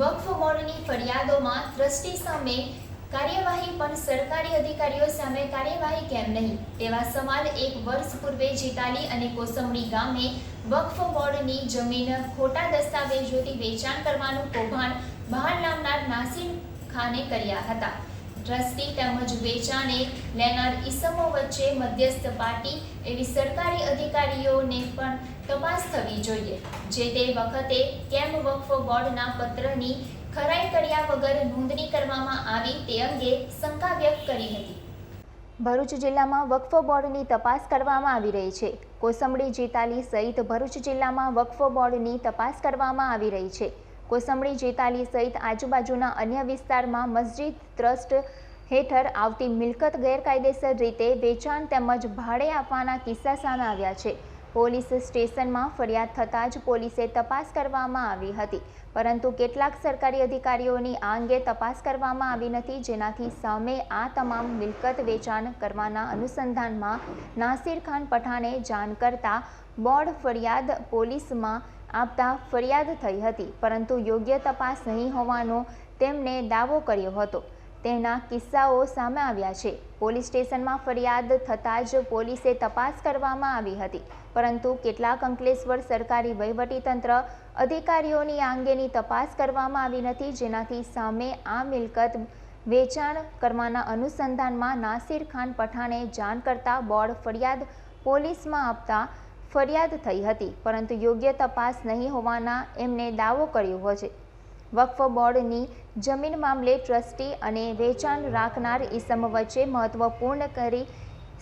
Waqf ફરિયાદોમાં trustee સામે કાર્યવાહી, પણ સરકારી અધિકારીઓ સામે કાર્યવાહી કેમ નહીં? તેવા સવાલ એક વર્ષ પૂર્વે જીતાલી અને કોસમણી ગામે વક્ફ બોર્ડની જમીન ખોટા દસ્તાવેજોથી વેચાણ કરવાનું કૌભાંડ બહાર લાવનાર નાસિર ખાને કર્યા હતા. ટ્રસ્ટી તેમજ વેચાણે લેનાર ઈસમો વચ્ચે મધ્યસ્થ પાર્ટી એવી સરકારી અધિકારીઓને પણ તપાસ થવી જોઈએ. જે તે વખતે કેમ વકફ બોર્ડના પત્રની ખરાઈ કર્યા વગર નોંધણી કરવામાં આવી તે અંગે શંકા વ્યક્ત કરી હતી. ભરૂચ જિલ્લામાં વક્ફ બોર્ડની તપાસ કરવામાં આવી રહી છે. કોસંબડી જીતાલી સહિત ભરૂચ જિલ્લામાં વક્ફ બોર્ડની તપાસ કરવામાં આવી રહી છે. કોસંબડી, જેતાલી સહિત આજુબાજુના અન્ય વિસ્તારમાં મસ્જિદ ટ્રસ્ટ હેઠળ આવતી મિલકત ગેરકાયદેસર રીતે વેચાણ તેમજ ભાડે આપવાના કિસ્સા સામે આવ્યા છે. પોલીસ સ્ટેશનમાં ફરિયાદ થતાં જ પોલીસે તપાસ કરવામાં આવી હતી. પરંતુ કેટલાક સરકારી અધિકારીઓની આ અંગે તપાસ કરવામાં આવી નથી. જેનાથી સામે આ તમામ મિલકત વેચાણ કરવાના અનુસંધાનમાં નાસિર ખાન પઠાણે જાણ કરતા બોર્ડ ફરિયાદ પોલીસમાં આપતા ફરિયાદ થઈ હતી, પરંતુ યોગ્ય તપાસ નહીં હોવાનો તેમણે દાવો કર્યો હતો. તેના કિસ્સાઓ સામે આવ્યા છે. પોલીસ સ્ટેશનમાં ફરિયાદ થતાં જ પોલીસે તપાસ કરવામાં આવી હતી, પરંતુ કેટલાક અંકલેશ્વર સરકારી વહીવટીતંત્ર અધિકારીઓની આ અંગેની તપાસ કરવામાં આવી નથી, જેનાથી સામે આ મિલકત વેચાણ કરવાના અનુસંધાનમાં નાસિર ખાન પઠાણે જાણ કરતા બોર્ડ ફરિયાદ પોલીસમાં આપતા ફરિયાદ થઈ હતી, પરંતુ યોગ્ય તપાસ નહીં હોવાના એમને દાવો કર્યો છે. વક્ફ બોર્ડની જમીન મામલે ટ્રસ્ટી અને વેચાણ રાખનાર ઇસમ વચ્ચે મહત્વપૂર્ણ કરી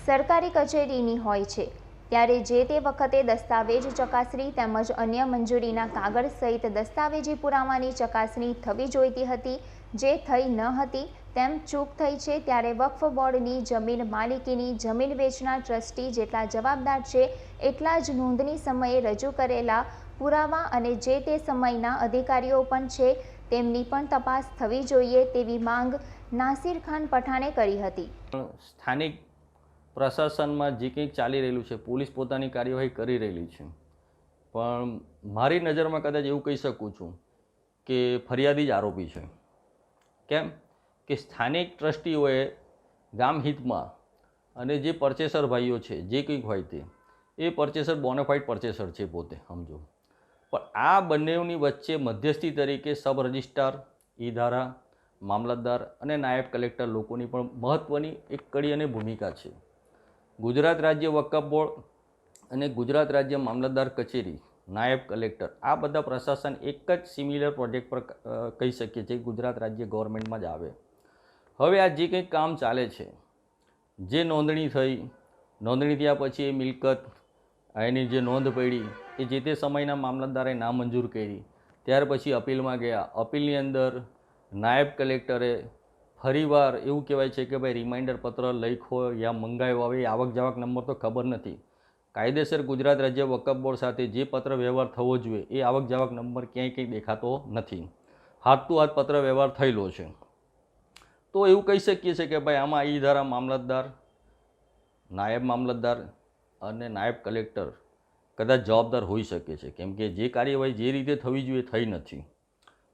સરકારી કચેરીની હોય છે. ત્યારે જે તે વખતે દસ્તાવેજ ચકાસણી તેમજ અન્ય મંજૂરીના કાગળ સહિત દસ્તાવેજી પુરાવાની ચકાસણી થવી જોઈતી હતી જે થઈ ન હતી, તેમ ચૂક થઈ છે ત્યારે વક્ફ બોર્ડની જમીન માલિકીની જમીન વેચનાર ટ્રસ્ટી જેટલા જવાબદાર છે, એટલા જ નોંધણી સમયે રજૂ કરેલા પુરાવા અને જે તે સમયના અધિકારીઓ પણ છે, તેમની પણ તપાસ થવી જોઈએ તેવી માંગ નાસિર ખાન પઠાણે કરી હતી. સ્થાનિક પ્રશાસનમાં જે કંઈક ચાલી રહેલું છે, પોલીસ પોતાની કાર્યવાહી કરી રહેલી છે. પણ મારી નજરમાં કદાચ એવું કહી શકું છું કે ફરિયાદી જ આરોપી છે. કેમ કે સ્થાનિક ટ્રસ્ટીઓએ ગામ હિતમાં અને જે પરચેસર ભાઈઓ છે, જે કંઈક હોય તે, એ પરચેસર બોનાફાઇડ પરચેસર છે પોતે, સમજો. પણ આ બંનેની વચ્ચે મધ્યસ્થી તરીકે સબ રજિસ્ટ્રાર, ઈ ધારા, મામલતદાર અને નાયબ કલેક્ટર લોકોની પણ મહત્ત્વની એક કડી અને ભૂમિકા છે. ગુજરાત રાજ્ય વકફ બોર્ડ અને ગુજરાત રાજ્ય મામલતદાર કચેરી નાયબ કલેક્ટર. આ બધા પ્રશાસન એક જ સિમિલર પ્રોજેક્ટ પર કહી શકીએ છીએ, ગુજરાત રાજ્ય ગવર્મેન્ટમાં જ આવે. હવે આ જે કંઈક કામ ચાલે છે, જે નોંધણી થઈ, નોંધણી થયા પછી એ મિલકત એની જે નોંધ પડી, એ જે તે સમયના મામલતદારે નામંજૂર કરી, ત્યાર પછી અપીલમાં ગયા. અપીલની અંદર નાયબ કલેક્ટરે ફરીવાર એવું કહેવાય છે કે ભાઈ રિમાઇન્ડર પત્ર લખ્યો યા મંગાવ્યો હવે આવક જાવક નંબર તો ખબર નથી. કાયદેસર ગુજરાત રાજ્ય વકફ બોર્ડ સાથે જે પત્ર વ્યવહાર થવો જોઈએ એ આવક જાવક નંબર ક્યાંય કંઈ દેખાતો નથી. હાથ ટુ હાથ પત્ર વ્યવહાર થયેલો છે. તો એવું કહી શકીએ છીએ કે ભાઈ આમાં ઈ ધારા મામલતદાર, નાયબ મામલતદાર અને નાયબ કલેક્ટર કદાચ જવાબદાર હોઈ શકે છે. કેમ કે જે કાર્યવાહી જે રીતે થવી જોઈએ થઈ નથી.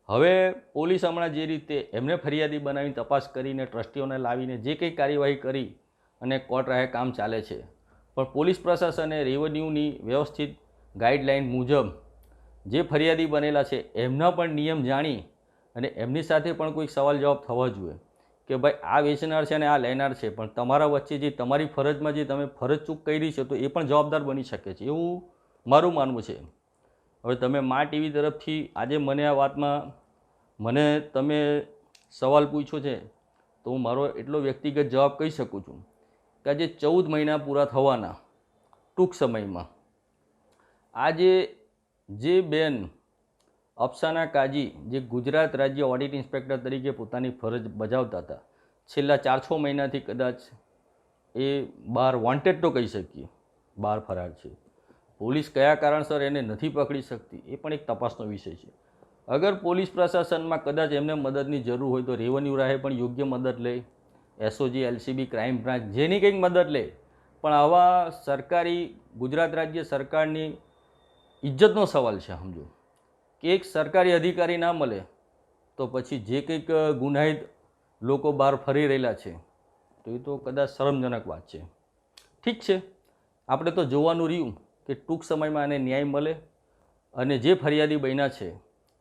હવે પોલીસ હમણાં જે રીતે એમને ફરિયાદી બનાવીને તપાસ કરીને ટ્રસ્ટીઓને લાવીને જે કંઈ કાર્યવાહી કરી અને કોર્ટ રાહે કામ ચાલે છે પણ પોલીસ પ્રશાસને રેવન્યુની વ્યવસ્થિત ગાઈડલાઇન મુજબ જે ફરિયાદી બનેલા છે, એમના પણ નિયમ જાણી અને એમની સાથે પણ કોઈક સવાલ જવાબ થવા જોઈએ કે ભાઈ, આ વેચનાર છે અને આ લેનાર છે, પણ તમારા વચ્ચે જે તમારી ફરજમાં જે તમે ફરજ ચૂક કરી છે, તો એ પણ જવાબદાર બની શકે છે, એવું મારું માનવું છે. હવે તમે મા ટીવી તરફથી આજે મને આ વાતમાં મને તમે સવાલ પૂછ્યો છે, તો હું મારો એટલો વ્યક્તિગત જવાબ કહી શકું છું. કે આજે ચૌદ મહિના પૂરા થવાના ટૂંક સમયમાં. આજે જે બેન અફસાના કાજી, જે ગુજરાત રાજ્ય ઓડિટ ઇન્સ્પેક્ટર તરીકે પોતાની ફરજ બજાવતા હતા, છેલ્લા ચાર છ મહિનાથી કદાચ એ બહાર વોન્ટેડ તો કહી શકીએ બહાર ફરાર છે. પોલીસ કયા કારણસર એને નથી પકડી શકતી એ પણ એક તપાસનો વિષય છે. અગર પોલીસ પ્રશાસનમાં કદાચ એમને મદદની જરૂર હોય તો રેવન્યુ રાહે પણ યોગ્ય મદદ લે. એસઓજી, એલસીબી, ક્રાઇમ બ્રાન્ચ જેની કંઈક મદદ લે, પણ આવા સરકારી ગુજરાત રાજ્ય સરકારની ઇજ્જતનો સવાલ છે સમજો. કે એક સરકારી અધિકારી ના મળે, તો પછી જે કંઈક ગુનાહિત લોકો બહાર ફરી રહેલા છે, તો એ તો કદાચ શરમજનક વાત છે. ઠીક છે, આપણે તો જોવાનું રહ્યું કે ટૂંક સમયમાં એને ન્યાય મળે અને જે ફરિયાદી બન્યા છે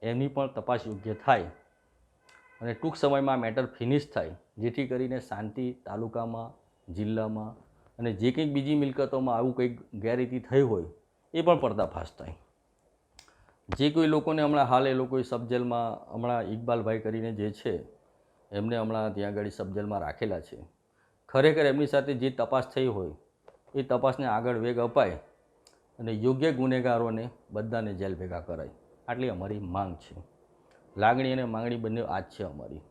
એમની પણ તપાસ યોગ્ય થાય. અને ટૂંક સમયમાં મેટર ફિનિશ થાય, જેથી કરીને શાંતિ તાલુકામાં, જિલ્લામાં અને જે કંઈક બીજી મિલકતોમાં આવું કંઈક ગેરરીતિ થઈ હોય, એ પણ પર્દાફાશ થાય. જે કોઈ લોકોને હમણાં હાલ એ લોકોએ સબજેલમાં હમણાં ઇકબાલભાઈ કરીને જે છે, એમને હમણાં ત્યાં આગળ સબજેલમાં રાખેલા છે. ખરેખર એમની સાથે જે તપાસ થઈ હોય, એ તપાસને આગળ વેગ અપાય અને યોગ્ય ગુનેગારોને બધાને જેલ ભેગા કરાય. આટલી અમારી માંગ છે. લાગણી અને માંગણી બંને આજ છે અમારી.